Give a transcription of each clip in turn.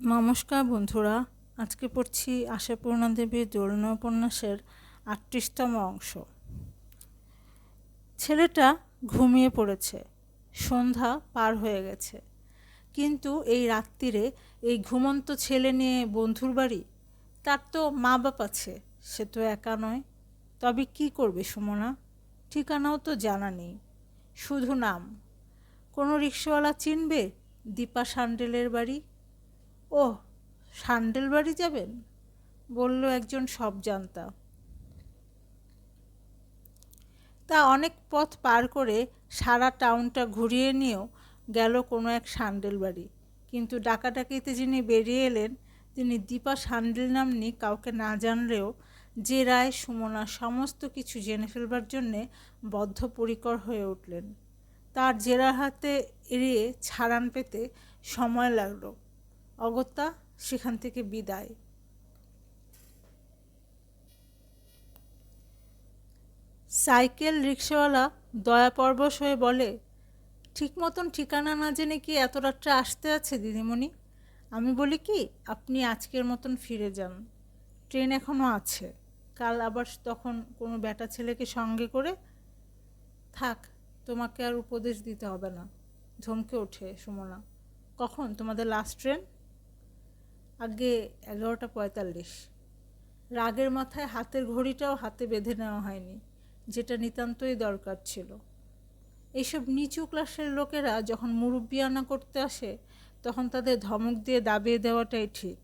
নমস্কার বন্ধুরা, আজকে পড়ছি আশাপূর্ণা দেবীর দোলনা উপন্যাসের আটত্রিশতম অংশ। ছেলেটা ঘুমিয়ে পড়েছে, সন্ধ্যা পার হয়ে গেছে। কিন্তু এই রাত্রিরে এই ঘুমন্ত ছেলে নিয়ে বন্ধুর বাড়ি? তার তো মা বাপ আছে, সে তো একা নয়। তবে কি করবে সুমনা? ঠিকানাও তো জানা নেই। শুধু নাম। কোনো রিক্সাওয়ালা চিনবে দীপা সান্ডেলের বাড়ি? ও সান্ডেল বাড়ি যাবেন? বলল একজন সব জানতা তা অনেক পথ পার করে সারা টাউনটা ঘুরিয়ে নিয়েও গেল কোনো এক সান্ডেল বাড়ি কিন্তু ডাকাডাকিতে যিনি বেরিয়ে এলেন তিনি দীপা সান্ডেল নামনি কাউকে না জানলেও যে রায়, সুমনা সমস্ত কিছু জেনে ফেলবার জন্যে বদ্ধপরিকর হয়ে উঠলেন। তার জেরা হাতে এড়িয়ে ছাড়ান পেতে সময় লাগল। অগত্যা সেখান থেকে বিদায়। সাইকেল রিক্সাওয়ালা দয়াপরবশ হয়ে বলে, ঠিক মতন ঠিকানা না জেনে কি এত রাত্রে আসতে আছে দিদিমণি? আমি বলি কি, আপনি আজকের মতন ফিরে যান। ট্রেন এখনও আছে। কাল আবার তখন কোনো বেটা ছেলেকে সঙ্গে করে থাক, তোমাকে আর উপদেশ দিতে হবে না। ধমকে ওঠে সুমনা। কখন? তোমাদের লাস্ট ট্রেন আগে এগারোটা পঁয়তাল্লিশ। রাগের মাথায় হাতের ঘড়িটাও হাতে বেঁধে নেওয়া হয়নি, যেটা নিতান্তই দরকার ছিল। এইসব নিচু ক্লাসের লোকেরা যখন মুরব্বিয়ানা করতে আসে, তখন তাদের ধমক দিয়ে দাবিয়ে দেওয়াটাই ঠিক।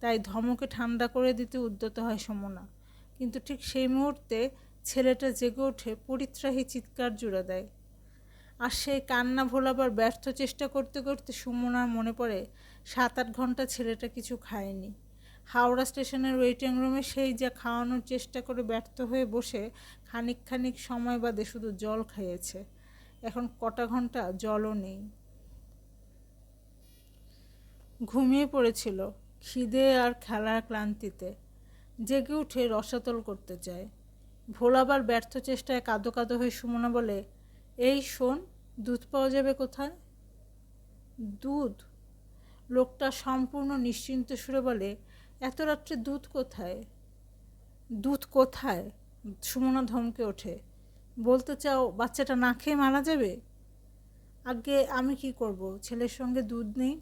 তাই ধমকে ঠান্ডা করে দিতে উদ্যত হয় সমনা। কিন্তু ঠিক সেই মুহূর্তে ছেলেটা জেগে ওঠে পরিত্রাহী চিৎকার জুড়ে দেয়। আর সেই কান্না ভোলাবার ব্যর্থ চেষ্টা করতে করতে সুমনার মনে পড়ে সাত আট ঘণ্টা ছেলেটা কিছু খায়নি। হাওড়া স্টেশনের ওয়েটিং রুমে সেই যা খাওয়ানোর চেষ্টা করে ব্যর্থ হয়ে বসে খানিক খানিক সময় বাদে শুধু জল খাইয়েছে। এখন কটা ঘণ্টা জলও নেই। ঘুমিয়ে পড়েছিল, খিদে আর খেলার ক্লান্তিতে। জেগে উঠে রসাতল করতে চায়। ভোলাবার ব্যর্থ চেষ্টায় কাঁদো কাঁদো হয়ে সুমনা বলে, এই শোন দুধ পাওয়া যাবে কোথায়? দুধ। লোকটা সম্পূর্ণ নিশ্চিন্ত সুরে বলে, এত রাত্রে দুধ কোথায়? দুধ কোথায়? সুমনা ধমকে ওঠে, বলতে চাও বাচ্চাটা না খেয়ে মারা যাবে? আগে আমি কি করব? ছেলের সঙ্গে দুধ নেই?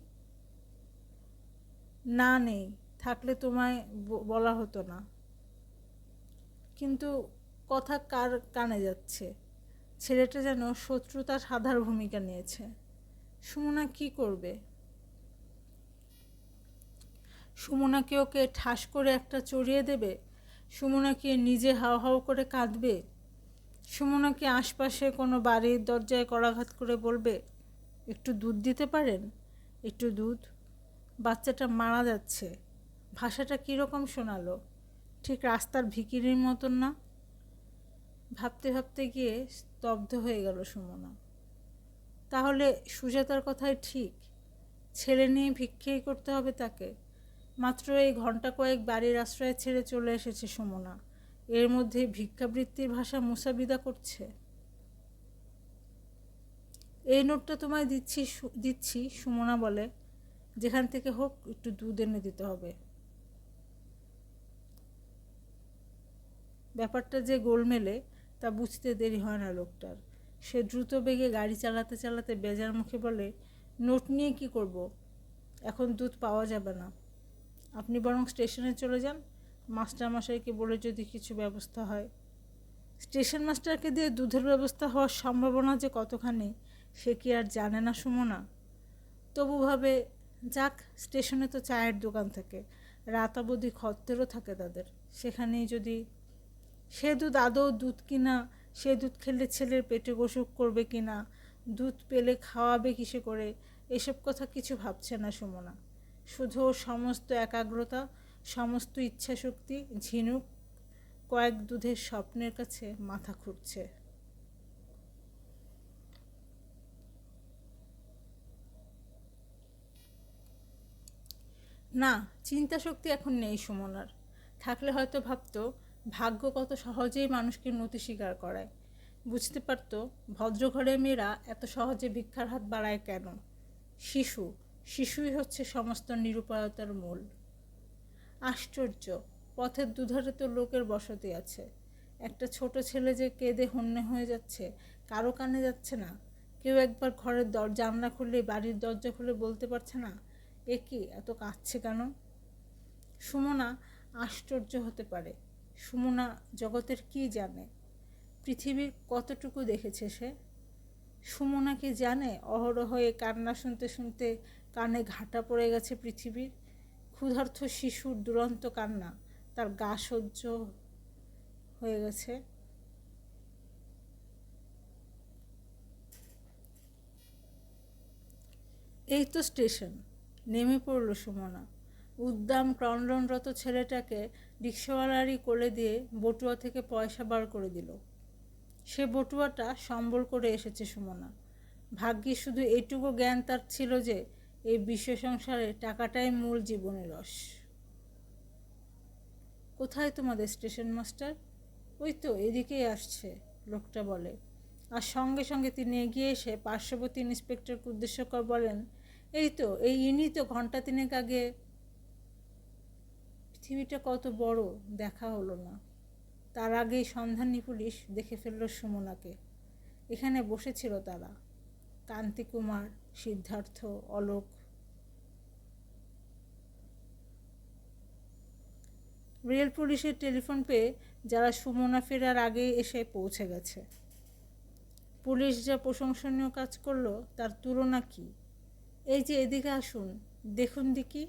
না নেই, থাকলে তোমায় বলা হতো না। কিন্তু কথা কার কানে যাচ্ছে? ছেলেটা যেন শত্রুতার সাধার ভূমিকা নিয়েছে। সুমনা কি করবে? সুমনাকে ওকে ঠাস করে একটা চড়িয়ে দেবে? সুমনাকে নিজে হাও হাও করে কাঁদবে? সুমনাকে আশপাশে কোনো বাড়ির দরজায় করাঘাত করে বলবে, একটু দুধ দিতে পারেন? একটু দুধ? বাচ্চাটা মারা যাচ্ছে। ভাষাটা কীরকম শোনালো? ঠিক রাস্তার ভিকিরির মতন না? ভাবতে ভাবতে গিয়ে স্তব্ধ হয়ে গেল সুমনা। তাহলে সুজাতার কথাই ঠিক। ছেলে নিয়ে ভিক্ষেই করতে হবে তাকে। মাত্র এই ঘণ্টা কয়েক বাড়ির আশ্রয় ছেড়ে চলে এসেছে সুমনা। এর মধ্যে ভিক্ষাবৃত্তির ভাষা মুসাবিদা করছে। এই নোটটা তোমায় দিচ্ছি দিচ্ছি, সুমনা বলে। যেখান থেকে হোক একটু দুধ এনে দিতে হবে। ব্যাপারটা যে গোলমেলে তা বুঝতে দেরি হয় না লোকটার। সে দ্রুত বেগে গাড়ি চালাতে চালাতে বেজার মুখে বলে, নোট নিয়ে কি করব? এখন দুধ পাওয়া যাবে না। আপনি বরং স্টেশনে চলে যান। মাস্টারমশাইকে বলে যদি কিছু ব্যবস্থা হয়। স্টেশন মাস্টারকে দিয়ে দুধের ব্যবস্থা হওয়ার সম্ভাবনা যে কতখানি, সে কি আর জানে না সুমনা। তবু ভাবে, যাক, স্টেশনে তো চায়ের দোকান থাকে। রাত অবধি খদ্দেরও থাকে তাদের। সেখানেই যদি সে দুধ আদৌ দুধ কিনা? সে দুধ খেলে ছেলের পেটে অসুখ করবে কিনা? দুধ পেলে খাওয়াবে কিসে করে? এসব কথা কিছু ভাবছে না সুমনা। শুধু সমস্ত একাগ্রতা, সমস্ত ইচ্ছাশক্তি, ঝিনুক, কয়েক দুধের স্বপ্নের কাছে মাথা খুঁড়ছে। না চিন্তা শক্তি এখন নেই সুমনার। থাকলে হয়তো ভাবতো ভাগ্য কত সহজেই মানুষকে নতি স্বীকার করায়। বুঝতে পারতো ভদ্রঘরের মেয়েরা এত সহজে ভিক্ষার হাত বাড়ায় কেন? শিশু, শিশুই হচ্ছে সমস্ত নিরুপায়তার মূল। আশ্চর্য, পথের দুধারে তো লোকের বসতি আছে। একটা ছোট ছেলে যে কেঁদে হন্যে হয়ে যাচ্ছে, কারও কানে যাচ্ছে না। কেউ একবার ঘরের দর, জানলা খুললে, বাড়ির দরজা খুলে বলতে পারছে না, এ কি, এত কাঁদছে কেন? সুমনা আশ্চর্য হতে পারে। সুমনা জগতের কি জানে? পৃথিবীর কতটুকু দেখেছে সে? সুমনা কি জানে? অহরহ এ কান্না শুনতে শুনতে কানে ঘাটা পড়ে গেছে পৃথিবীর। ক্ষুধার্থ শিশুর দুরন্ত কান্না তার গা সহ্য হয়ে গেছে। এই তো স্টেশন, নেমে পড়ল সুমনা। উদ্দাম ক্রন্দনরত ছেলেটাকে রিক্সাওয়ালারই কোলে দিয়ে বটুয়া থেকে পয়সা বার করে দিল। সে বটুয়াটা সম্বল করে এসেছে সুমনা। ভাগ্যে শুধু এটুকু জ্ঞান তার ছিল যে, এই বিশ্ব সংসারে টাকাটাই মূল জীবনের রস। কোথায় তোমাদের স্টেশন মাস্টার? ওই তো এদিকেই আসছে, লোকটা বলে। আর সঙ্গে সঙ্গে তিনি এগিয়ে এসে পার্শ্ববর্তী ইন্সপেক্টরকে উদ্দেশ্য করে বলেন, এই তো, এই ইনি তো ঘণ্টা তিনেক আগে পৃথিবীটা কত বড় দেখা হলো না। তার আগেই সন্ধানী পুলিশ দেখে ফেলল সুমনাকে। এখানে বসেছিল তারা। কান্তিকুমার, সিদ্ধার্থ, অলোক। রেল পুলিশের টেলিফোন পেয়ে যারা সুমনা ফেরার আগে এসে পৌঁছে গেছে। পুলিশ যা প্রশংসনীয় কাজ করল, তার তুলনা কি? এই যে এদিকে আসুন, দেখুন দেখি।